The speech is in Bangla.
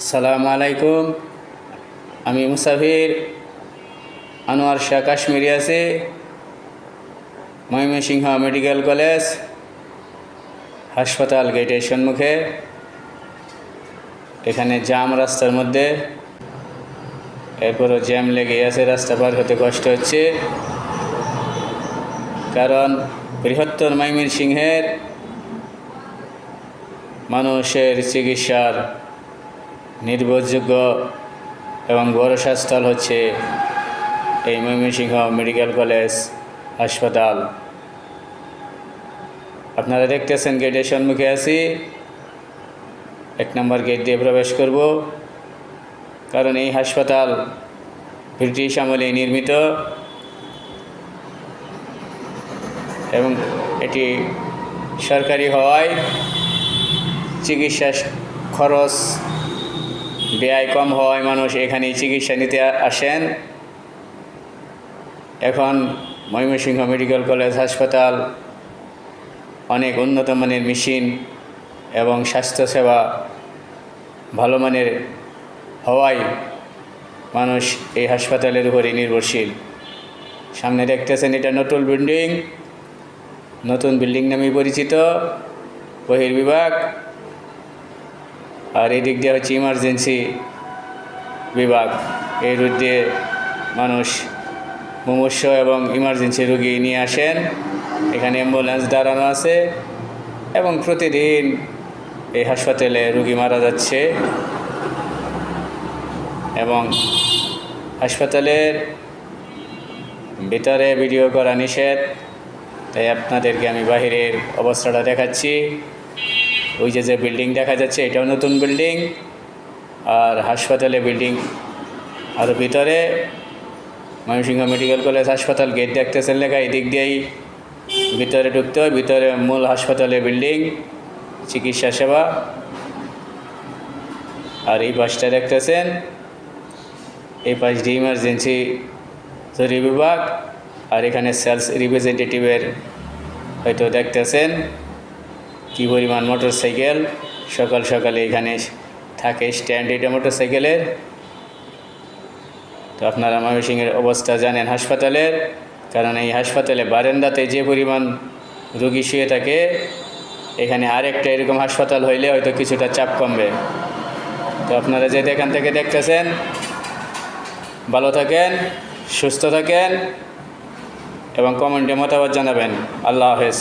সালাম আলাইকুম আমি মুসাফির। আনোয়ার শাহ কাশ্মীরি আছি। Mymensingh medical college. হাসপাতাল গেটের সম্মুখে। এখানে জাম রাস্তার মধ্যে। এরপরও জ্যাম লেগে আছে, রাস্তা পার হতে কষ্ট হচ্ছে। কারণ বৃহত্তর ময়মনসিংহের মানুষের চিকিৎসার নির্ভরযোগ্য এবং ভরসাস্থল হচ্ছে এই ময়মনসিংহ মেডিকেল কলেজ হাসপাতাল। আপনারা দেখতেছেন গেটের সম্মুখে আছি। এক নম্বর গেট দিয়ে প্রবেশ করব। কারণ এই হাসপাতাল ব্রিটিশ আমলে নির্মিত। এবং এটি সরকারি হওয়ায় চিকিৎসা খরচ ব্যয় কম হওয়ায় মানুষ এখানেই চিকিৎসা নিতে আসেন। এখন ময়মনসিংহ মেডিকেল কলেজ হাসপাতাল অনেক উন্নত মানের মেশিন এবং স্বাস্থ্যসেবা ভালো মানের হওয়ায় মানুষ এই হাসপাতালের উপরে নির্ভরশীল। সামনে দেখতেছেন এটা নতুন বিল্ডিং নতুন বিল্ডিং নামে পরিচিত, বহির্বিভাগ। আর এই দিক দিয়ে হচ্ছে ইমার্জেন্সি বিভাগ। এই রুট দিয়ে মানুষ মুমূর্ষ এবং ইমার্জেন্সি রুগী নিয়ে আসেন। এখানে অ্যাম্বুলেন্স দাঁড়ানো আছে এবং প্রতিদিন এই হাসপাতালে রুগী মারা যাচ্ছে। এবং হাসপাতালের ভিতরে ভিডিও করা নিষেধ। তাই আপনাদেরকে আমি বাহিরের অবস্থাটা দেখাচ্ছি। ওই যে যে বিল্ডিং দেখা যাচ্ছে, এটাও নতুন বিল্ডিং আর হাসপাতালে বিল্ডিং আর ভিতরে ময়মনসিংহ মেডিকেল কলেজ হাসপাতাল গেট দেখতেছেন লেখা এই দিক দিয়েই ভিতরে ঢুকতে হয়, ভিতরে মূল হাসপাতালের বিল্ডিং চিকিৎসা সেবা। আর এই পাশটা দেখতেছেন, এই পাশ দিয়ে ইমার্জেন্সি জরুরি বিভাগ। আর এখানে সেলস রিপ্রেজেন্টেটিভের হয়তো দেখতেছেন। কী পরিমাণ মোটর সাইকেল সকাল সকালে এখানে থাকে স্ট্যান্ড এটা মোটর সাইকেলের তো আপনারা ময়মনসিংহের অবস্থা জানেন হাসপাতালের, কারণ এই হাসপাতালে বারেন্দাতে যে পরিমাণ রুগী শুয়ে থাকে, এখানে আরেকটা এরকম হাসপাতাল হইলে হয়তো কিছুটা চাপ কমবে। তো আপনারা যে এখান থেকে দেখতেছেন, ভালো থাকেন, সুস্থ থাকেন এবং কমেন্টে মতামত জানাবেন। আল্লাহ হাফেজ।